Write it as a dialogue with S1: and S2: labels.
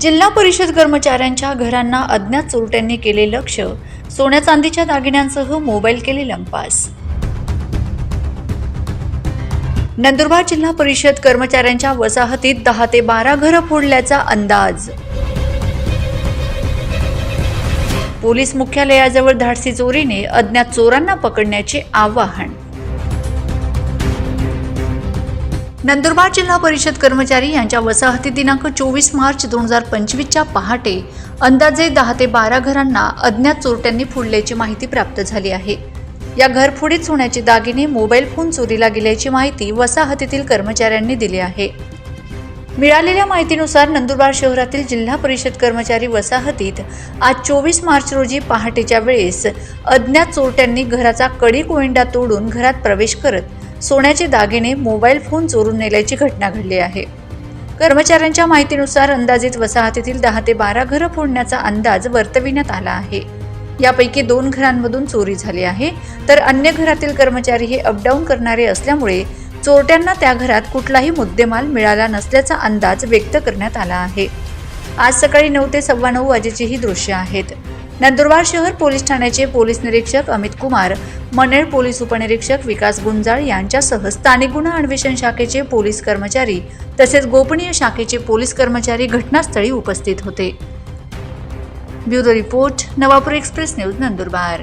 S1: जिल्हा परिषद कर्मचाऱ्यांच्या घरांना अज्ञात चोरट्यांनी केले लक्ष सोन्या चांदीच्या दागिन्यांसह मोबाईल केले लंपास नंदुरबार जिल्हा परिषद कर्मचाऱ्यांच्या वसाहतीत दहा ते बारा घरं फोडल्याचा अंदाज. पोलीस मुख्यालयाजवळ धाडसी चोरीने अज्ञात चोरांना पकडण्याचे आवाहन. नंदुरबार जिल्हा परिषद कर्मचारी यांच्या वसाहती दिनांक चोवीस मार्च दोन हजार पंचवीसच्या पहाटे अंदाजे दहा ते बारा घरांना अज्ञात चोरट्यांनी फोडल्याची माहिती प्राप्त झाली आहे. या घरफोडीत सोन्याचे दागिने मोबाईल फोन चोरीला गेल्याची माहिती वसाहतीतील कर्मचाऱ्यांनी दिली आहे. मिळालेल्या माहितीनुसार नंदुरबार शहरातील जिल्हा परिषद कर्मचारी वसाहतीत आज चोवीस मार्च रोजी पहाटेच्या वेळेस अज्ञात चोरट्यांनी घराचा कडी कोविंडा तोडून घरात प्रवेश करत सोन्याचे दागिने मोबाईल फोन चोरून नेल्याची घटना घडली आहे. कर्मचाऱ्यांच्या माहितीनुसार अंदाजित वसाहतीतील दहा ते बारा घरं फोडण्याचा अंदाज वर्तविण्यात आला आहे. यापैकी दोन घरांमधून चोरी झाली आहे. तर अन्य घरातील कर्मचारी हे अपडाऊन करणारे असल्यामुळे चोरट्यांना त्या घरात कुठलाही मुद्देमाल मिळाला नसल्याचा अंदाज व्यक्त करण्यात आला आहे. आज सकाळी नऊ ते सव्वा नऊ वाजेची ही दृश्य आहेत. नंदुरबार शहर पोलीस ठाण्याचे पोलीस निरीक्षक अमित कुमार मनेर पोलीस उपनिरीक्षक विकास गुंजाळ यांच्यासह स्थानिक गुन्हा अन्वेषण शाखेचे पोलीस कर्मचारी तसेच गोपनीय शाखेचे पोलीस कर्मचारी घटनास्थळी उपस्थित होते. Bureau report Navapur express news Nandurbar.